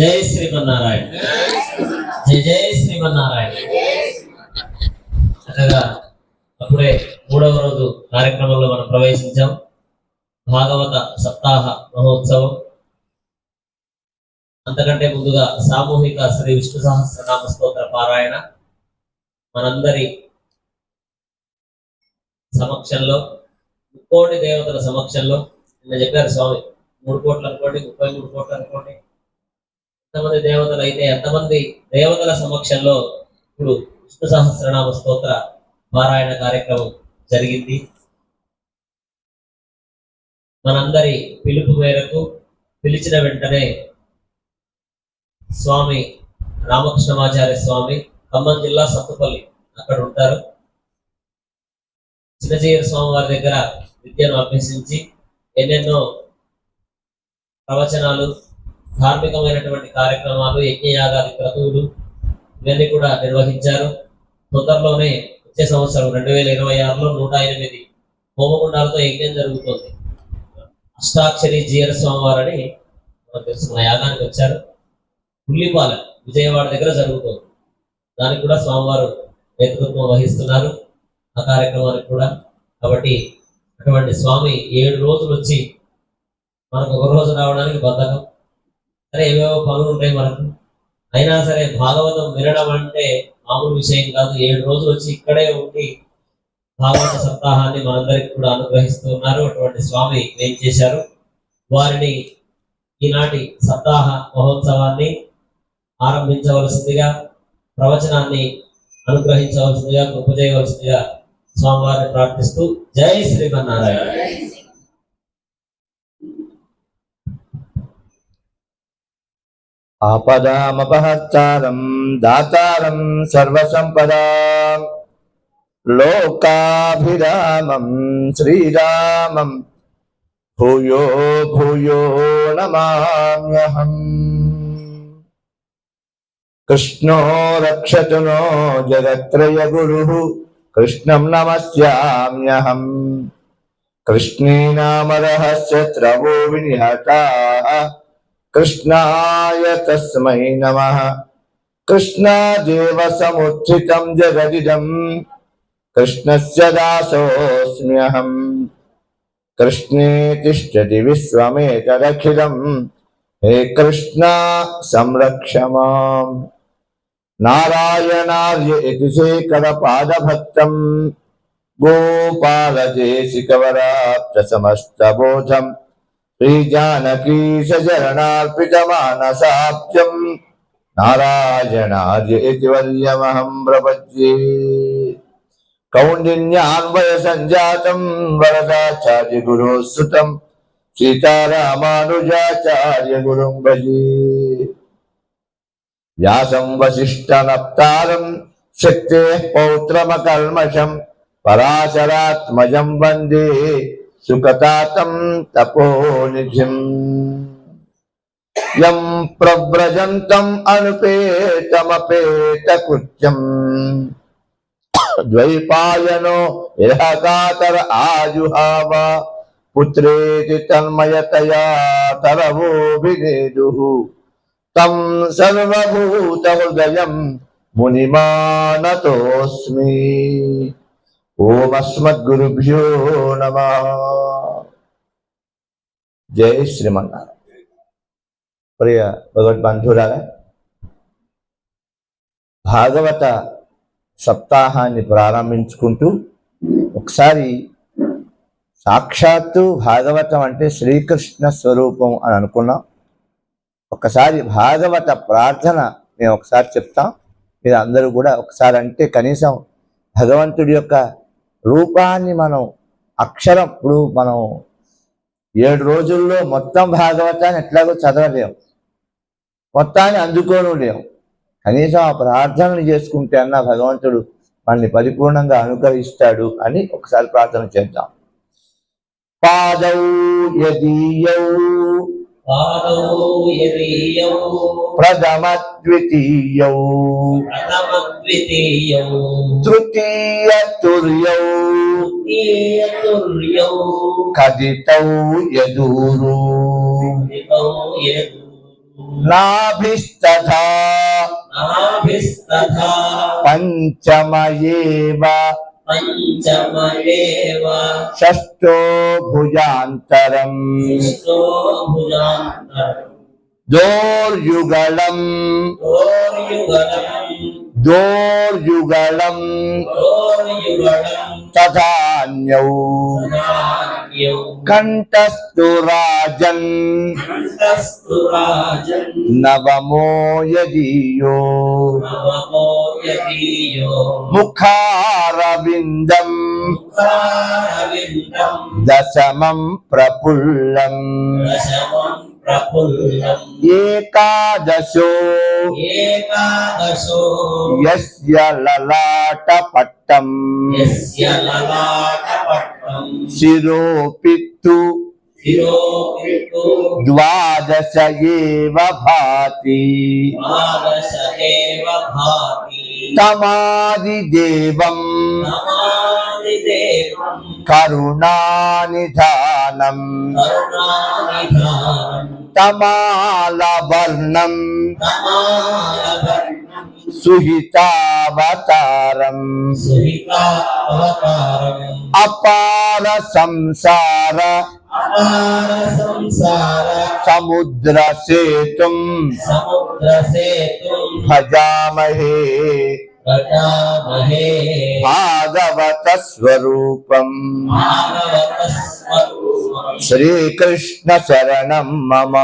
జై శ్రీమన్నారాయణ. జై జై శ్రీమన్నారాయణ. చక్కగా అప్పుడే మూడవ రోజు కార్యక్రమంలో మనం ప్రవేశించాం. భాగవత సప్తాహ మహోత్సవం. అంతకంటే ముందుగా సామూహిక శ్రీ విష్ణు సహస్రనామ స్తోత్ర పారాయణ. మనందరి సమక్షంలో ముక్కోటి దేవతల సమక్షంలో నిన్న చెప్పారు స్వామి మూడు కోట్లు అనుకోండి ముప్పై మూడు కోట్లు అనుకోండి ఎంతమంది దేవతలు అయితే ఎంతమంది దేవతల సమక్షంలో ఇప్పుడు విష్ణు సహస్రనామ స్తోత్ర పారాయణ కార్యక్రమం జరిగింది. మనందరి పిలుపు మేరకు పిలిచిన వెంటనే స్వామి రామకృష్ణమాచార్య స్వామి ఖమ్మం జిల్లా సత్తుపల్లి అక్కడ ఉంటారు. చిన్నజీయర్ స్వామి వారి దగ్గర విద్యను అభ్యసించి ఎన్నెన్నో ప్రవచనాలు ధార్మికమైనటువంటి కార్యక్రమాలు యజ్ఞయాగాది క్రతువులు ఇవన్నీ కూడా నిర్వహించారు. తొందరలోనే వచ్చే సంవత్సరం రెండు వేల ఇరవై ఆరులో నూట ఎనిమిది హోమగుండాలతో యజ్ఞం జరుగుతుంది. అష్టాక్షరి జీర స్వామివారని మనకు తెలుసు యాగానికి వచ్చారు. ఉల్లిపాలెం విజయవాడ దగ్గర జరుగుతుంది. దానికి కూడా స్వామివారు నేతృత్వం వహిస్తున్నారు ఆ కార్యక్రమానికి కూడా. కాబట్టి అటువంటి స్వామి ఏడు రోజులు వచ్చి మనకు ఒక రోజు రావడానికి బద్ధకం. సరే ఏవేవో పనులు ఉంటాయి మనకు. అయినా సరే భాగవతం వినడం అంటే మామూలు విషయం కాదు. ఏడు రోజులు వచ్చి ఇక్కడే ఉండి భాగవత సప్తాహాన్ని మనందరికి కూడా అనుగ్రహిస్తూ ఉన్నారు. అటువంటి స్వామి ఏం చేశారు? వారిని ఈనాటి సప్తాహ మహోత్సవాన్ని ఆరంభించవలసిందిగా ప్రవచనాన్ని అనుగ్రహించవలసిందిగా గొప్ప చేయవలసిందిగా స్వామివారిని ప్రార్థిస్తూ జై శ్రీమన్నారాయణ. ఆపదామపహర్తారం దాతారం సర్వసంపదా. లోకాభిరామం శ్రీరామం భూయో భూయో నమామ్యహం. కృష్ణో రక్షతు నో జగత్రయ గురు కృష్ణం నమస్యామ్యహం. కృష్ణే నామ త్రవో వినిహతా. कृष्णाय तस्मै नमः। कृष्णादेव समुत्थितं जगदिदं। कृष्णस्य दासोऽस्म्यहम् कृष्णे तिष्ठति विश्वमेतदखिलं। हे कृष्णा, संरक्ष माम्। नारायणार्य इति शेखरपादभक्तं गोपालदेशिकवराप्तसमस्तबोधम् श्रीजानकीशरणार्पितमानसाब्जम् नारायणार्य इति वर्यमहं प्रपद्ये कौण्डिन्यान्वयसञ्जातं वरदाचार्यगुरोः सुतं सीतारामानुजाचार्यगुरुं भजे व्यासं वसिष्ठनप्तारं शक्तेः पौत्रमकल्मषं पराशरात्मजं वन्दे సుగతాతం తపోనిధిం యం ప్రవ్రజంతం అనుపేతమపేతకృత్యం. ద్వైపాయనో ఇహకాతర ఆజుహావ పుత్రేతి తన్మయతయా తరవోభినేదు తం సర్వభూత హృదయం మునిమానతోస్మి ఓమస్మద్గురుభ్యో నమ. జై శ్రీమన్నారాయణ. ప్రియ భగవద్బంధురాల భాగవత సప్తాహాన్ని ప్రారంభించుకుంటూ ఒకసారి సాక్షాత్తు భాగవతం అంటే శ్రీకృష్ణ స్వరూపం అని అనుకున్నాం. ఒకసారి భాగవత ప్రార్థన మేము ఒకసారి చెప్తాం. మీరు అందరూ కూడా ఒకసారి అంటే కనీసం భగవంతుడి యొక్క రూపాన్ని మనం అక్షరం ఇప్పుడు మనం ఏడు రోజుల్లో మొత్తం భాగవతాన్ని ఎట్లాగో చదవలేం. మొత్తాన్ని అందుకోను లేము కనీసం ఆ ప్రార్థనలు చేసుకుంటే అన్న భగవంతుడు మనల్ని పరిపూర్ణంగా అనుగ్రహిస్తాడు అని ఒకసారి ప్రార్థన చేద్దాం. పాదౌ యదీయౌ Pradamat dwitiyau Pradamat dwitiyau Kadi turyau Trutiya turyau Kaditau yaduru Kaditau yaduru Nabhistadha Nabhistadha Pancamayeva షష్టో భుజాంతరం దోర్యుగళం దోర్యుగళం తథాన్యౌ కంఠస్థు Rajan యదీయో నవమో యదీయో ముఖారవిందం దశమం ప్రఫుల్లం ఏకాదశో యస్య లలాట పట్టం యస్య లలాటపట్టం శిరోపిత్తు శిరోపితు ద్వాదశ ఏవ భాతి ద్వాదశ ఏవ భాతి తమాదిదేవం నమామి దేవం समुद्र से तुम समुद्र से तुम भजामहे। भजामहे। भागवत स्वरूपम। भागवत स्वरूप శ్రీకృష్ణ శరణం మమ.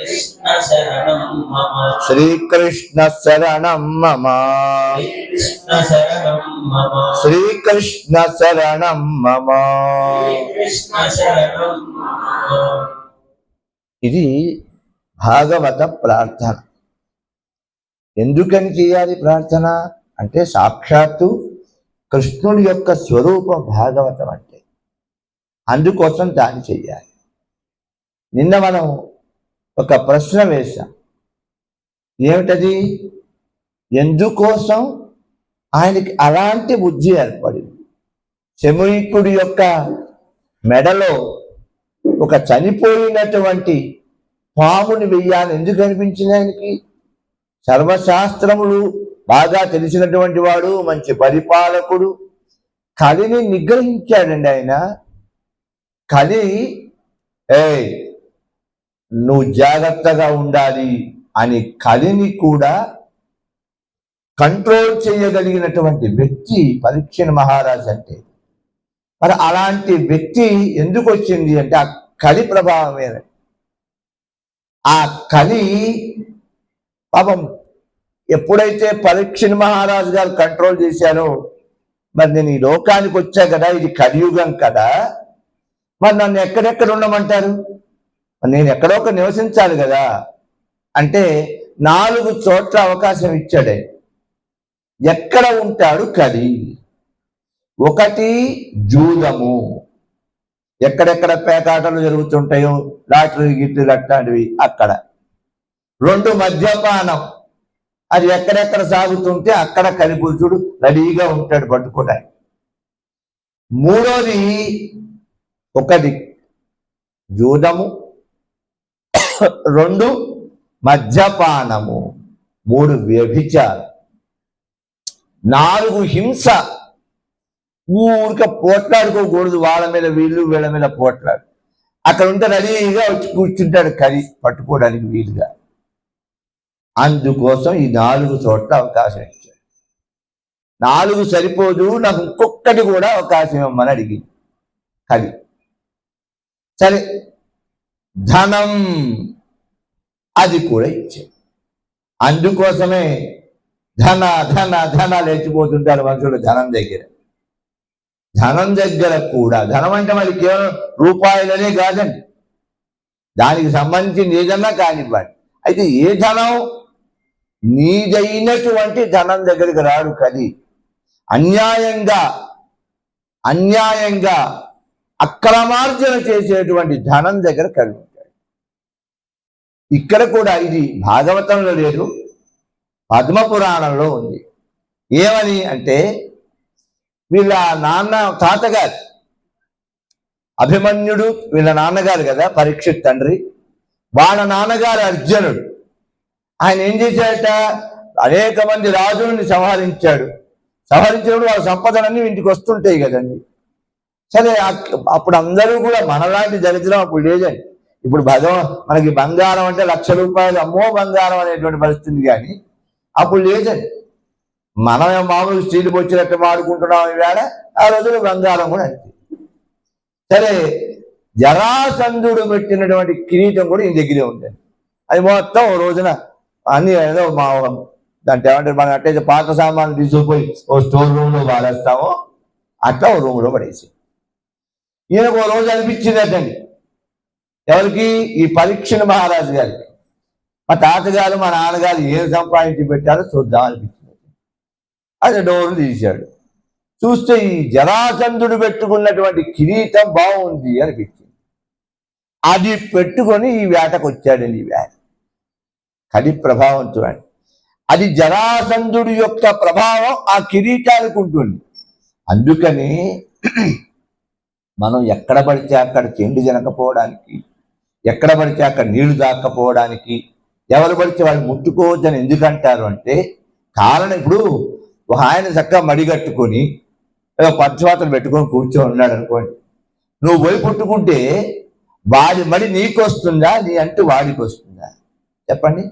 కృష్ణ శరణం శ్రీకృష్ణ శరణం మమ. శ్రీకృష్ణ శరణం మమ శరణం మమ. ఇది భాగవత ప్రార్థన. ఎందుకని చేయాలి ప్రార్థన? అంటే సాక్షాత్తు కృష్ణుడి యొక్క స్వరూపం భాగవతం అంటే అందుకోసం దాన్ని చెయ్యాలి. నిన్న మనం ఒక ప్రశ్న వేశాం. ఏమిటది? ఎందుకోసం ఆయనకి అలాంటి బుద్ధి ఏర్పడింది? శమునికుడి యొక్క మెడలో ఒక చనిపోయినటువంటి పాముని వెయ్యాలని ఎందుకు అనిపించింది ఆయనకి? సర్వశాస్త్రములు బాగా తెలిసినటువంటి వాడు మంచి పరిపాలకుడు కలిని నిగ్రహించాడండి ఆయన. కలి ఏ నువ్వు జాగ్రత్తగా ఉండాలి అని కలిని కూడా కంట్రోల్ చేయగలిగినటువంటి వ్యక్తి పరీక్షణ మహారాజ్ అంటే. మరి అలాంటి వ్యక్తి ఎందుకు వచ్చింది అంటే ఆ కలి ప్రభావమే ఆ కలి పాపం ఎప్పుడైతే పరీక్షణ మహారాజు గారు కంట్రోల్ చేశారో మరి నేను ఈ లోకానికి వచ్చా కదా ఇది కలియుగం కదా మరి నన్ను ఎక్కడెక్కడ ఉండమంటారు? నేను ఎక్కడో ఒక నివసించాలి కదా. అంటే నాలుగు చోట్ల అవకాశం ఇచ్చాడే. ఎక్కడ ఉంటాడు కది? ఒకటి జూదము. ఎక్కడెక్కడ పేకాటలు జరుగుతుంటాయో లాటరీ గిట్లు అట్లాంటివి అక్కడ. రెండు మద్యపానం. అది ఎక్కడెక్కడ సాగుతుంటే అక్కడ కలిపురుషుడు రెడీగా ఉంటాడు పట్టుకోవడానికి మూడోది ఒకటి జూదము రెండు మద్యపానము మూడు వ్యభిచారం నాలుగు హింస. ఊరిక పోట్లాడుకోకూడదు వాళ్ళ మీద వీళ్ళు వీళ్ళ మీద పోట్లాడు. అక్కడ ఉంటే రెడీగా వచ్చి కూర్చుంటాడు కరి పట్టుకోవడానికి వీలుగా. అందుకోసం ఈ నాలుగు చోట్ల అవకాశం ఇచ్చాడు. నాలుగు సరిపోదు నాకు ఇంకొకటి కూడా అవకాశం ఇవ్వమని అడిగింది కలి సరే. ధనం అది కూడా ఇచ్చాడు అందుకోసమే ధన ధన ధన లేచిపోతుంటారు మనుషులు ధనం దగ్గర. ధనం దగ్గర కూడా ధనం అంటే మరి కేవలం రూపాయలనే కాదండి. దానికి సంబంధించిన ఏదన్నా కానివ్వండి. అయితే ఏ ధనం? నీదైనటువంటి ధనం దగ్గరికి రాడు కది. అన్యాయంగా అన్యాయంగా అక్రమార్జన చేసేటువంటి ధనం దగ్గర కలిగి ఉంటాడు ఇక్కడ కూడా ఇది భాగవతంలో లేదు పద్మపురాణంలో ఉంది. ఏమని అంటే వీళ్ళ నాన్న తాతగారు అభిమన్యుడు వీళ్ళ నాన్నగారు కదా పరీక్షిత్ తండ్రి వాళ్ళ నాన్నగారు అర్జునుడు. ఆయన ఏం చేశాడట? అనేక మంది రాజుల్ని సంహరించాడు. సంహరించినప్పుడు వాళ్ళ సంపదలన్నీ ఇంటికి వస్తుంటాయి కదండి. సరే అప్పుడు అందరూ కూడా మనలాంటి దరిద్రం అప్పుడు లేదండి. ఇప్పుడు భగవ మనకి బంగారం అంటే లక్ష రూపాయలు అమ్మో బంగారం అనేటువంటి పరిస్థితి కానీ అప్పుడు లేదండి. మనం మామూలు స్టీల్ వచ్చినట్టు వాడుకుంటున్నాం ఈవేళ ఆ రోజులు బంగారం కూడా అంతే. సరే జరాసంధుడు పెట్టినటువంటి కిరీటం కూడా ఈ దగ్గరే ఉందండి. అది మొత్తం ఓ రోజున అన్ని ఏదో మా దాంట్లో ఏమంటారు మనం అట్టయితే పాత సామాన్లు తీసుకుపోయి ఓ స్టోర్ రూమ్లో వాడేస్తామో అట్లా ఓ రూమ్లో పడేసి. ఈయనకు ఓ రోజు అనిపించింది ఎవరికి? ఈ పరీక్షణ మహారాజు గారికి. మా తాతగారు మా నాన్నగారు ఏం సంపాదించి పెట్టారో చూద్దాం అనిపించింది. అది డోర్లు తీశాడు. చూస్తే ఈ జరాసంధుడు పెట్టుకున్నటువంటి కిరీటం బాగుంది అనిపించింది. అది పెట్టుకొని ఈ వేటకు వచ్చాడండి ఈ వేట. కలి చూడండి. అది జరాసంధుడి యొక్క ప్రభావం ఆ కిరీటానికి ఉంటుంది. అందుకని మనం ఎక్కడ పడితే అక్కడ చెండు జనకపోవడానికి ఎక్కడ పడితే అక్కడ నీళ్ళు దాక్కపోవడానికి ఎవరు పడితే వాళ్ళు ముట్టుకోవద్దని ఎందుకంటారు అంటే కారణం ఇప్పుడు ఒక ఆయన చక్కగా మడిగట్టుకొని ఏదో పచ్చవాతలు పెట్టుకొని కూర్చొని ఉన్నాడు అనుకోండి. నువ్వు పోయి పుట్టుకుంటే వాడి మడి నీకు వస్తుందా నీ అంటూ వాడికి వస్తుందా చెప్పండి.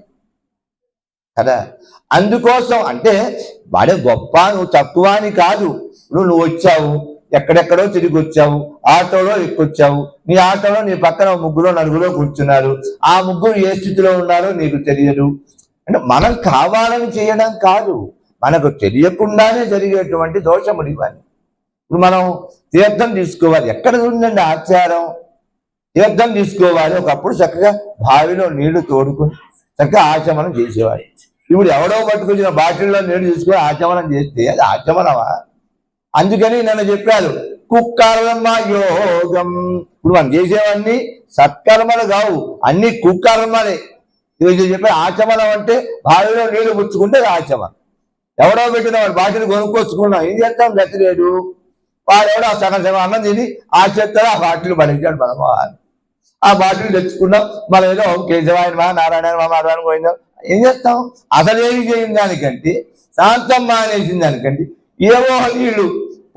కదా? అందుకోసం అంటే వాడే గొప్ప నువ్వు తక్కువ అని కాదు. నువ్వు నువ్వు వచ్చావు ఎక్కడెక్కడో తిరిగి వచ్చావు ఆటోలో ఎక్కొచ్చావు. నీ ఆటోలో నీ పక్కన ముగ్గురు నలుగులో కూర్చున్నారు. ఆ ముగ్గురు ఏ స్థితిలో ఉన్నారో నీకు తెలియదు. అంటే మనం కావాలని చేయడం కాదు. మనకు తెలియకుండానే జరిగేటువంటి దోషములు ఇవన్నీ. ఇప్పుడు మనం తీర్థం తీసుకోవాలి. ఎక్కడ ఉందండి ఆచారం? తీర్థం తీసుకోవాలి. ఒకప్పుడు చక్కగా బావిలో నీళ్ళు తోడుకుని చక్కగా ఆచమనం చేసేవాడు ఇప్పుడు ఎవడో పట్టుకొచ్చిన బాటిల్లో నీళ్ళు తీసుకొని ఆచమనం చేస్తే అది ఆచమనమా? అందుకని నన్ను చెప్పారు కుక్కర్మ యోగం. ఇప్పుడు మనం చేసేవన్నీ సత్కర్మలు కావు అన్ని కుక్కర్మలే. ఈరోజు చెప్పే ఆచమనం అంటే బావిలో నీళ్ళు పుచ్చుకుంటే ఆచమనం. ఎవడో పెట్టిన వాడు బాటిల్ కొనుక్కొచ్చుకున్నాం ఏం చేస్తాం గతిలేడు వాడు ఎవడో సగం సగం అన్నం తిని ఆ చెత్తలో ఆ బాటిల్ పడించాడు మనము ఆ బాటిల్ తెచ్చుకున్నాం మనం ఏదో కేశవాయన మా నారాయణ మా నారాయణ పోయిందాం ఏం చేస్తాం? అసలు ఏమి చేసిన దానికంటే శాంతం మానేసింది దానికంటే ఏవో నీళ్ళు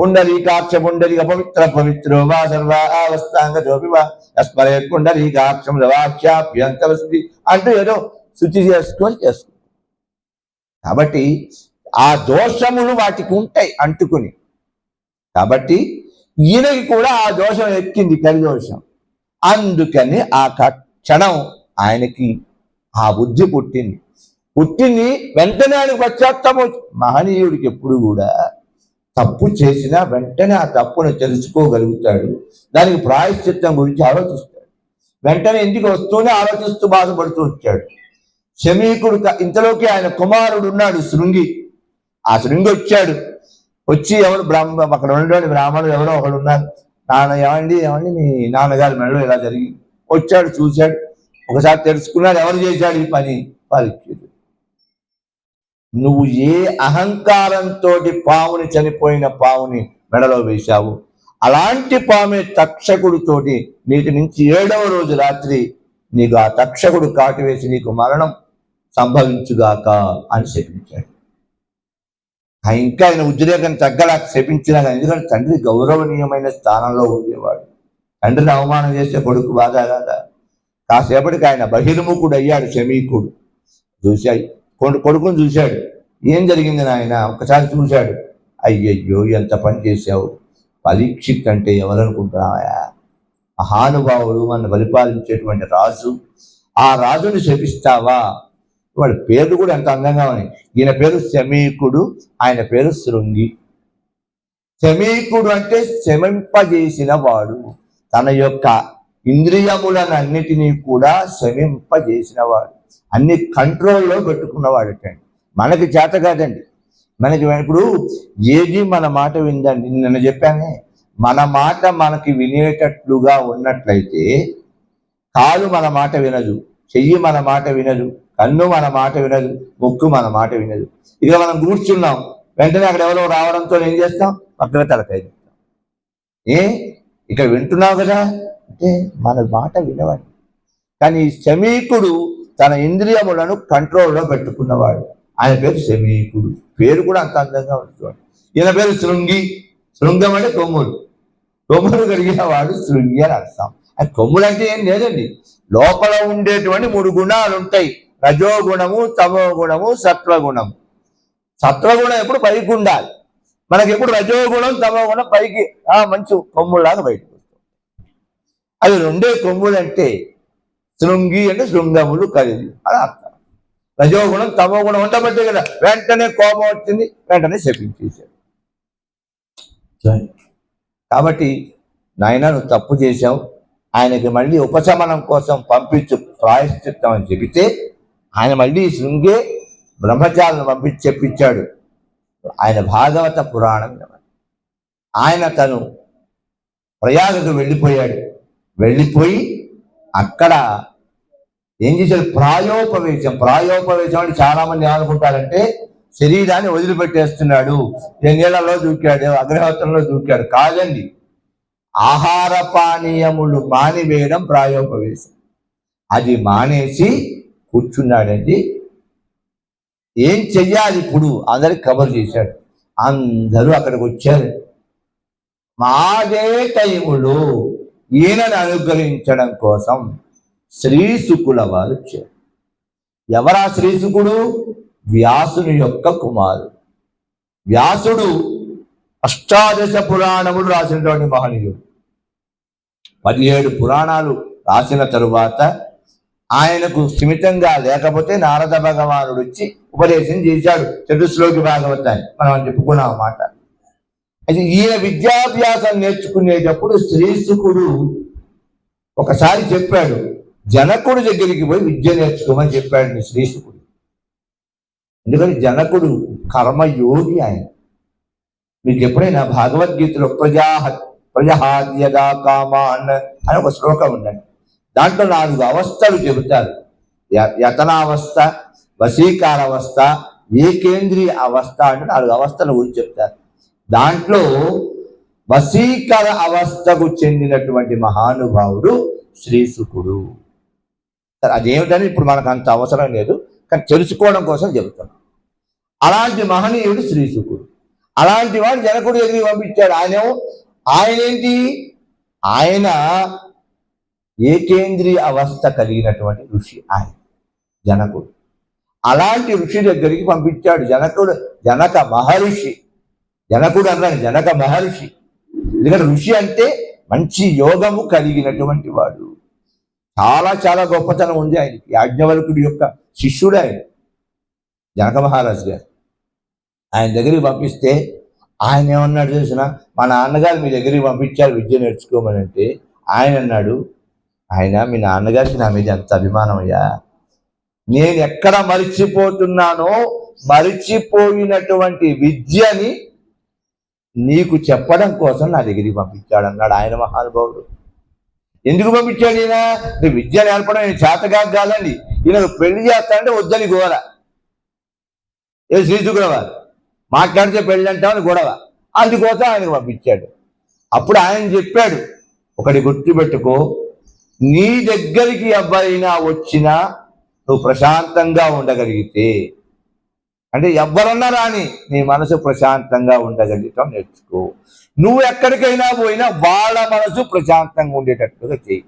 పుండరీకాక్ష పుండరిక పవిత్ర పవిత్రో వా సర్వ అవస్థాంగ జోపి వా. యస్మరే పుండరీకాక్షం వాక్యాప్యంతవస్తుంది అంటూ ఏదో శుచి చేసుకొని చేసుకుంటాం. కాబట్టి ఆ దోషములు వాటికి ఉంటాయి అంటుకుని. కాబట్టి ఈయనకి కూడా ఆ దోషం ఎక్కింది కలిదోషం అందుకని ఆ క్షణం ఆయనకి ఆ బుద్ధి పుట్టింది. పుట్టింది వెంటనే ఆయన పశ్చాత్తాపం మహనీయుడికి ఎప్పుడు కూడా తప్పు చేసినా వెంటనే ఆ తప్పును తెలుసుకోగలుగుతాడు. దానికి ప్రాయశ్చిత్తం గురించి ఆలోచిస్తాడు. వెంటనే ఇంటికి వస్తూనే ఆలోచిస్తూ బాధపడుతూ వచ్చాడు. శమీకుడు ఇంతలోకి ఆయన కుమారుడు ఉన్నాడు శృంగి. ఆ శృంగి వచ్చాడు. వచ్చి ఎవరు బ్రాహ్మ అక్కడ ఉండేవాడు బ్రాహ్మణుడు ఎవరో ఒకడు ఉన్నారు నాన్న ఏమండి ఏమండి మీ నాన్నగారి మెడలో ఇలా జరిగింది. వచ్చాడు చూశాడు. ఒకసారి తెలుసుకున్నాడు ఎవరు చేశాడు ఈ పని? పరీక్షితుడు నువ్వు ఏ అహంకారంతో పావుని చనిపోయిన పావుని మెడలో వేశావు? అలాంటి పామే తక్షకుడితోటి నీటి నుంచి ఏడవ రోజు రాత్రి నీకు ఆ తక్షకుడు కాటు వేసి నీకు మరణం సంభవించుగాక అని శపించాడు. ఆ ఇంకా ఆయన ఉద్రేకం తగ్గలా శపించినా కానీ ఎందుకంటే తండ్రి గౌరవనీయమైన స్థానంలో ఉండేవాడు. తండ్రిని అవమానం చేసే కొడుకు బాగా కాదా? కాసేపటికి ఆయన బహిర్ముఖుడు అయ్యాడు శమీకుడు. చూశాడు కొడుకుని చూశాడు. ఏం జరిగింది నాయన? ఒకసారి చూశాడు. అయ్యయ్యో ఎంత పని చేశావు? పరీక్షిత్ అంటే ఎవరనుకుంటున్నావా మహానుభావుడు మన పరిపాలించేటువంటి రాజు. ఆ రాజుని శపిస్తావా? వాడి పేర్లు కూడా ఎంత అందంగా ఉన్నాయి. ఈయన పేరు శమీకుడు ఆయన పేరు శృంగి. శమీకుడు అంటే శమింపజేసిన వాడు తన యొక్క ఇంద్రియములనన్నిటినీ కూడా శమింపజేసినవాడు. అన్ని కంట్రోల్లో పెట్టుకున్నవాడటండి. మనకి చేత కాదండి. మనకి ఇప్పుడు ఏది మన మాట విందండి. నిన్న చెప్పానే మన మాట మనకి వినేటట్లుగా ఉన్నట్లయితే కాలు మన మాట వినదు చెయ్యి మన మాట వినదు కన్ను మన మాట వినదు ముక్కు మన మాట వినదు. ఇక మనం కూర్చున్నాం వెంటనే అక్కడ ఎవరో రావడంతో ఏం చేస్తాం? పక్కన తలకాయ చెప్తాం ఏ? ఇక్కడ వింటున్నావు కదా? అంటే మన మాట వినవండి. కానీ ఈ శమీకుడు తన ఇంద్రియములను కంట్రోల్లో పెట్టుకున్నవాడు. ఆయన పేరు శమీకుడు. పేరు కూడా అంత అందంగా ఉంది ఈయన పేరు శృంగి. శృంగం అంటే కొమ్ములు. కొమ్ములు కలిగిన వాడు శృంగి అని అర్థం. ఆ కొమ్ములు అంటే ఏం లేదండి. లోపల ఉండేటువంటి మూడు గుణాలు ఉంటాయి. రజోగుణము తమో గుణము సత్వగుణము. సత్వగుణం ఎప్పుడు పైకి ఉండాలి. మనకి ఎప్పుడు రజోగుణం తమోగుణం పైకి ఆ మంచి కొమ్ములాగా బయటకు వస్తుంది. అవి రెండే కొమ్ములు అంటే శృంగి అంటే శృంగములు కలిగి. అని అర్థం. రజోగుణం తమో గుణం ఉండబట్టే కదా వెంటనే కోపం వచ్చింది వెంటనే శపించేశాడు. కాబట్టి నాయన నువ్వు తప్పు చేశావు. ఆయనకి మళ్ళీ ఉపశమనం కోసం పంపించు ప్రాయశ్చిత్తం అని చెబితే ఆయన మళ్ళీ శృంగే బ్రహ్మచారులను పంపించి చెప్పించాడు. ఆయన భాగవత పురాణం. ఆయన తను ప్రయాగకు వెళ్ళిపోయాడు. వెళ్ళిపోయి అక్కడ ఏం చేశారు? ప్రాయోపవేశం. ప్రాయోపవేశం అని చాలా మంది ఏమనుకుంటారంటే శరీరాన్ని వదిలిపెట్టేస్తున్నాడు. ఏ నీళ్ళలో దూకాడు అగ్రహోత్రంలో దూకాడు. కాదండి. ఆహార పానీయములు మానివేయడం ప్రాయోపవేశం. అది మానేసి కూర్చున్నాడండి. ఏం చెయ్యాలి ఇప్పుడు? అందరికి కవర్ చేశాడు. అందరూ అక్కడికి వచ్చారు. మాదే టైములో ఈయనను అనుగ్రహించడం కోసం. శ్రీశుకుల వారు వచ్చారు ఎవరా శ్రీశుకుడు? వ్యాసుని యొక్క కుమారుడు. వ్యాసుడు అష్టాదశ పురాణములు రాసినటువంటి మహనీయుడు. పదిహేడు పురాణాలు రాసిన తరువాత ఆయనకు స్థిమితంగా లేకపోతే నారద భగవానుడు వచ్చి ఉపదేశం చేశాడు. చతుశ్లోకి భాగవతాన్ని. మనం చెప్పుకున్నాం అన్నమాట. అయితే ఈయన విద్యాభ్యాసం నేర్చుకునేటప్పుడు శ్రీసుకుడు ఒకసారి చెప్పాడు జనకుడి దగ్గరికి పోయి విద్య నేర్చుకోమని చెప్పాడు శ్రీశుకుడు. ఎందుకంటే జనకుడు కర్మయోగి ఆయన. మీకు ఎప్పుడైనా భగవద్గీతలో ప్రజా ప్రజహాద్యదా కామాన్ అని ఒక శ్లోకం ఉందండి. దాంట్లో నాలుగు అవస్థలు చెబుతారు. య- యతనావస్థ వశీకార అవస్థ ఏకేంద్రియ అవస్థ అంటే నాలుగు అవస్థల గురించి చెప్తారు. దాంట్లో వశీకర అవస్థకు చెందినటువంటి మహానుభావుడు శ్రీసుకుడు అదేమిటని ఇప్పుడు మనకు అంత అవసరం లేదు. కానీ తెలుసుకోవడం కోసం చెబుతున్నాం అలాంటి మహనీయుడు శ్రీశుకుడు. అలాంటి వాడు జనకుడు ఎదురు పంపించాడు. ఆయన ఆయనేంటి? ఆయన ఏకేంద్రియ అవస్థ కలిగినటువంటి ఋషి ఆయన జనకుడు. అలాంటి ఋషి దగ్గరికి పంపించాడు. జనకుడు జనక మహర్షి. జనకుడు అన్నాడు జనక మహర్షి. ఎందుకంటే ఋషి అంటే మంచి యోగము కలిగినటువంటి వాడు. చాలా చాలా గొప్పతనం ఉంది ఆయన. యాజ్ఞవల్కుడి యొక్క శిష్యుడు ఆయన. జనక మహారాజు గారు. ఆయన దగ్గరికి పంపిస్తే ఆయన ఏమన్నాడు తెలిసిన? మా నాన్నగారు మీ దగ్గరికి పంపించారు విద్య నేర్చుకోమని అంటే ఆయన అన్నాడు ఆయన మీ నాన్నగారికి నా మీద ఎంత అభిమానం అయ్యా? నేను ఎక్కడ మరిచిపోతున్నానో మరిచిపోయినటువంటి విద్యని నీకు చెప్పడం కోసం నా దగ్గరికి పంపించాడు అన్నాడు ఆయన మహానుభావుడు. ఎందుకు పంపించాడు ఈయన? నీ విద్య నేర్పడం నేను చేతగా కాదండి. ఈయన పెళ్ళి చేస్తానంటే వద్దని గోర ఏ శ్రీశుకులవారు మాట్లాడితే పెళ్ళి అంటామని గొడవ. అందుకోసం ఆయనకు పంపించాడు. అప్పుడు ఆయన చెప్పాడు ఒకటి గుర్తుపెట్టుకో నీ దగ్గరికి ఎవరైనా వచ్చినా నువ్వు ప్రశాంతంగా ఉండగలిగితే అంటే ఎవరన్నా రాని నీ మనసు ప్రశాంతంగా ఉండగలిగటం నేర్చుకో. నువ్వు ఎక్కడికైనా పోయినా వాళ్ళ మనసు ప్రశాంతంగా ఉండేటట్టుగా చేయి